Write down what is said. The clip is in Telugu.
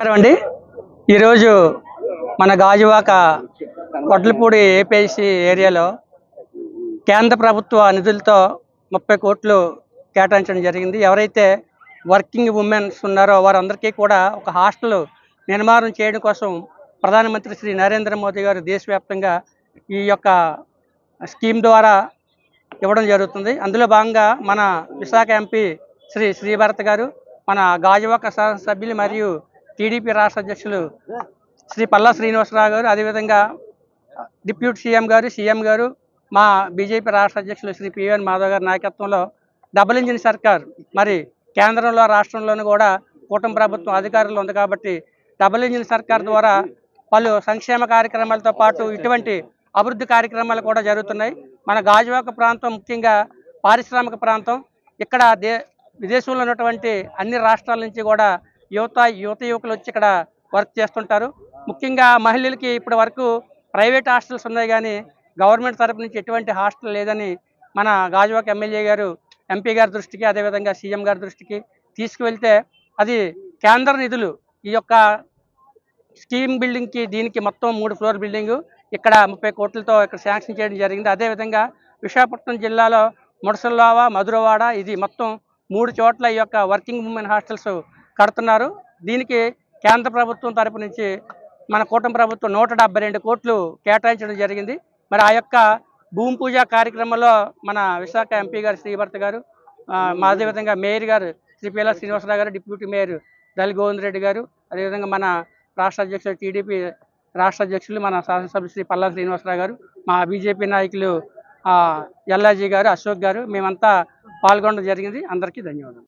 నమస్కారం అండి. ఈరోజు మన గాజువాక వడ్లపూడి ఏపీఎస్సి ఏరియాలో కేంద్ర ప్రభుత్వ నిధులతో ముప్పై కోట్లు కేటాయించడం జరిగింది. ఎవరైతే వర్కింగ్ ఉమెన్స్ ఉన్నారో వారందరికీ కూడా ఒక హాస్టల్ నిర్మాణం చేయడం కోసం ప్రధానమంత్రి శ్రీ నరేంద్ర మోదీ గారు దేశవ్యాప్తంగా ఈ యొక్క స్కీమ్ ద్వారా ఇవ్వడం జరుగుతుంది. అందులో భాగంగా మన విశాఖ ఎంపీ శ్రీ శ్రీభరత్ గారు మన గాజువాక శాసనసభ్యులు మరియు టీడీపీ రాష్ట్ర అధ్యక్షులు శ్రీ పల్లా శ్రీనివాసరావు గారు అదేవిధంగా డిప్యూటీ సీఎం గారు సీఎం గారు మా బీజేపీ రాష్ట్ర అధ్యక్షులు శ్రీ పివన్ మాధవ్ గారి నాయకత్వంలో డబుల్ ఇంజిన్ సర్కార్ మరి కేంద్రంలో రాష్ట్రంలోనూ కూడా కూటమి ప్రభుత్వం అధికారంలో ఉంది కాబట్టి డబుల్ ఇంజిన్ సర్కార్ ద్వారా పలు సంక్షేమ కార్యక్రమాలతో పాటు ఇటువంటి అభివృద్ధి కార్యక్రమాలు కూడా జరుగుతున్నాయి. మన గాజువాక ప్రాంతం ముఖ్యంగా పారిశ్రామిక ప్రాంతం ఇక్కడ దే విదేశంలో ఉన్నటువంటి అన్ని రాష్ట్రాల నుంచి కూడా యువత యువత యువకులు వచ్చి ఇక్కడ వర్క్ చేస్తుంటారు. ముఖ్యంగా మహిళలకి ఇప్పటి వరకు ప్రైవేట్ హాస్టల్స్ ఉన్నాయి కానీ గవర్నమెంట్ తరపు నుంచి ఎటువంటి హాస్టల్ లేదని మన గాజువాక ఎమ్మెల్యే గారు ఎంపీ గారి దృష్టికి అదేవిధంగా సీఎం గారి దృష్టికి తీసుకువెళ్తే అది కేంద్ర నిధులు. ఈ యొక్క స్కీమ్ బిల్డింగ్కి దీనికి మొత్తం మూడు ఫ్లోర్ బిల్డింగు ఇక్కడ ముప్పై కోట్లతో ఇక్కడ శాంక్షన్ చేయడం జరిగింది. అదేవిధంగా విశాఖపట్నం జిల్లాలో ముడసల్లావ మధురవాడ ఇది మొత్తం మూడు చోట్ల ఈ యొక్క వర్కింగ్ ఉమెన్ హాస్టల్స్ కడుతున్నారు. దీనికి కేంద్ర ప్రభుత్వం తరపు నుంచి మన కూటమి ప్రభుత్వం నూట డెబ్బై రెండు కోట్లు కేటాయించడం జరిగింది. మరి ఆ యొక్క భూమి పూజ కార్యక్రమంలో మన విశాఖ ఎంపీ గారు శ్రీభర్త గారు ఆ, మా అదేవిధంగా మేయర్ గారు శ్రీ పిల్ల శ్రీనివాసరావు గారు డిప్యూటీ మేయర్ దళి గోవింద్ రెడ్డి గారు అదేవిధంగా మన రాష్ట్ర అధ్యక్షులు టీడీపీ రాష్ట్ర అధ్యక్షులు మన శాసనసభ్యులు శ్రీ పల్లా శ్రీనివాసరావు గారు మా బీజేపీ నాయకులు ఎల్లాజీ గారు అశోక్ గారు మేమంతా పాల్గొనడం జరిగింది. అందరికీ ధన్యవాదాలు.